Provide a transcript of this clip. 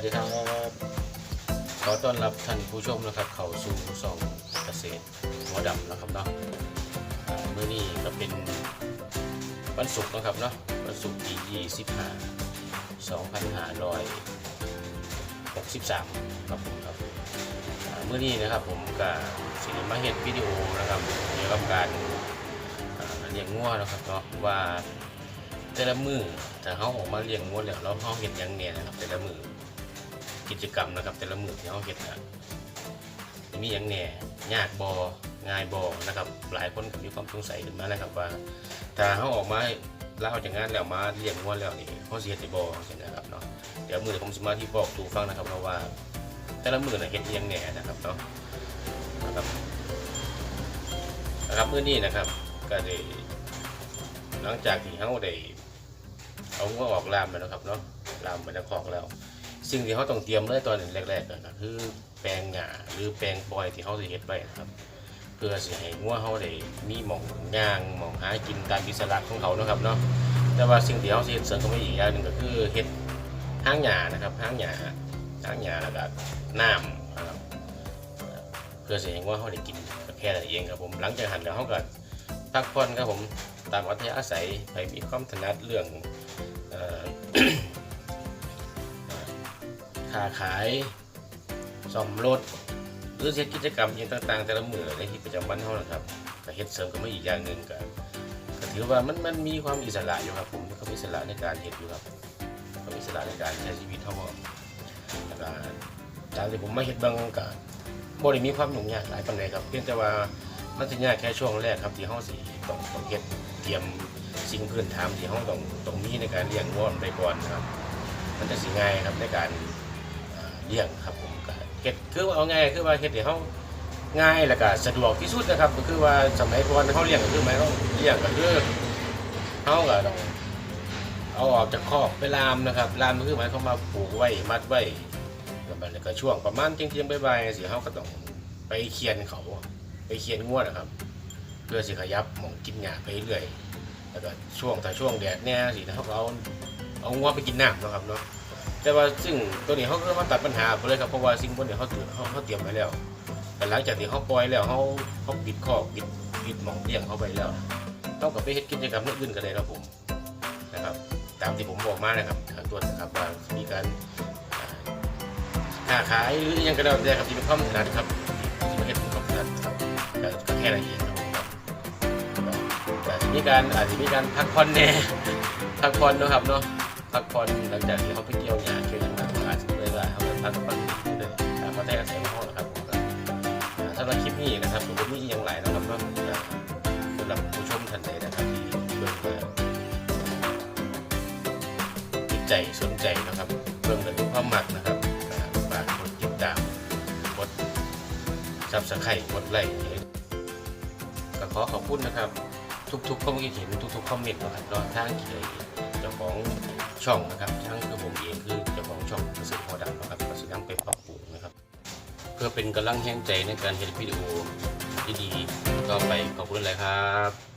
สดีครับขอต้อนรับท่านผู้ชมนะครับ เข้าสู่ซองเกษตรหัวดำนะครับเนาะอ่ามื้อนี้ก็เป็นวันศุกร์นะครับเนาะวันศุกร์ที่ 25 2563ครับผมครับอ่ามื้อนี้นะครับผมก็สิมาเฮ็ดวิดีโอนะครับเกี่ยวกับการเลี้ยงงัวนะครับเนาะว่าแต่ละมือถ้าเขาออกมาเลี้ยงงัวแล้วเราเขาเห็นยังเนี่ยนะครับแต่ละมือ กิจกรรมนะครับ แต่ละมือที่เขาเห็นนะมีหยังแหน่ยากบอง่ายบอนะครับ หลายคนก็มีความสงสัยขึ้นมานะครับว่าถ้าเขาออกมาเล่าจากงานแล้วมาเลี้ยงงัวแล้วนี่เขาเสียใจบอใช่ไหมครับเนาะเดี๋ยวมือผมสมาที่บอกตูฟังนะครับเพราะว่า แต่ละมือน่ะเห็นยังแหน่นะครับเนาะนะครับนะครับมือนี้นะครับ ก็ได้หลังจากที่เขาได้เอางัวออกลามไปแล้วครับเนาะลามไปในคอกแล้ว สิ่งที่เขาต้องเตรียมเลยตอนแรกๆก็คือแปลงหญ้าหรือแปลงปล่อยที่เขาจะเฮ็ดไว้นะครับ เพื่อสิให้งัวเขาได้มีหมองย่างหมองหากินตามอิสระของเขาเนะครับเนาะแต่ว่าสิ่งที่เขาสิเฮ็ดเสริมเข้ามาอีกอย่างหนึ่งก็คือเฮ็ดห้างหญ้านะครับห้างหญ้าห้างหญ้าแล้วก็น้ำนะครับเพื่อสิให้งัวเขาได้กินก็แค่นั้นเองครับผมหลังจากหันแล้วเขาก็พักผ่อนครับผมตามอัธยาศัยไปมีความถนัดเรื่องเอ่อ ค้าขายซ่อมรถหรือเฮ็ดกิจกรรมอย่างต่างๆ แต่ละมือในที่ประจำวันเขานะครับก็เฮ็ดเสริมกันมาอีกอย่างหนึ่งก็ถือว่ามันมันมีความอิสระอยู่ครับผมมีความอิสระในการเฮ็ดอยู่ครับความอิสระในการใช้ชีวิตเท่าว่าแล้วก็จากที่ผมมาเฮ็ดบางก็บ่ได้มีความยุ่งยากหลายปานใดครับ เพียงแต่ว่ามันจะยากแค่ช่วงแรกครับที่เฮาสิต้องต้องเฮ็ดเตรียมสิ่งพื้นฐานที่เราต้องต้องมีในการเลี้ยงวัวไปก่อนครับ มันจะสิง่ายครับในการ เลี้ยงครับผมก็เฮ็ดคือว่าเอาง่ายคือว่าเฮ็ดให้เขาง่ายแล้วก็สะดวกที่สุดนะครับ ก็คือว่าสมัยก่อนเขาเลี้ยงก็คือหมายต้องเลี้ยงก็คือเขาก็ต้องเอาออกจากคอกไปลามนะครับลามก็คือหมายเขามมาผูกไว้มัดไว้แล้วมันก็ช่วงประมาณเที่ยงๆบ่ายๆสิเขาก็ต้องไปเคียนเขาไปเคียนงวดนะครับ เพื่อสิขยับหมองกินหญ้าไปเรื่อยแล้วก็ช่วงแต่ช่วงแดดเนี่ยสิเขาก็เอาเอางัวไปกินน้ำนะครับเนาะ แต่ว่าซึ่งตัวนี้เขาก็มาตัดปัญหาไปเลยครับเพราะว่าสิ่งพวกนี้เขาเตรียมเขาเขาเตรียมไว้แล้ว แต่หลังจากที่เขาปล่อยแล้วเขาเขาปิดคอปิดปิดหมองเลี้ยงเขาไปแล้วต้องกับไปเฮ็ดกิจกรรมอื่นกันเลยครับผมนะครับ ตามที่ผมบอกมานะครับทางตัวนะครับว่ามีการค้าขายหรือยังก็แล้วแต่ครับที่เป็นความถนัดครับที่มาเฮ็ดเป็นความถนัดครับก็แค่นั้นเองครับผมครับอาจจะมีการอาจจะมีการพักผ่อนแน่พักผ่อนนะครับเนาะ พักผ่อนหลังจากที่เขาไปเกี่ยวหญ้าเกี่ยวหยังมาอาจจะเลยว่าเขาไปพักผ่อนเลยตามมาแต่อาศัยของเขานะครับผมก็อ่าสำหรับคลิปนี้นะครับผมก็มีอย่างหลายนะครับเนาะอ่าสำหรับผู้ชมท่านใดนะครับที่เบิ่งมาติดใจสนใจนะครับเบิ่งกันด้วยความมักนะครับอ่าฝากกดติดตามกดซับสไครต์กดไลค์ก็ขอขอบคุณนะครับ ทุกๆความคิดเห็นทุกๆคอมเมนต์นะครับเนาะทางเขียเจ้าของช่องนะครับ ทั้งตัวผมเองคือเจ้าของช่องประสิทธิ์พอดังนะครับประสือนำไปปรับปรุงนะครับ เพื่อเป็นกำลังแห่งใจในการเห็นวิดีโอดีต่อไปขอบคุณเลยครับ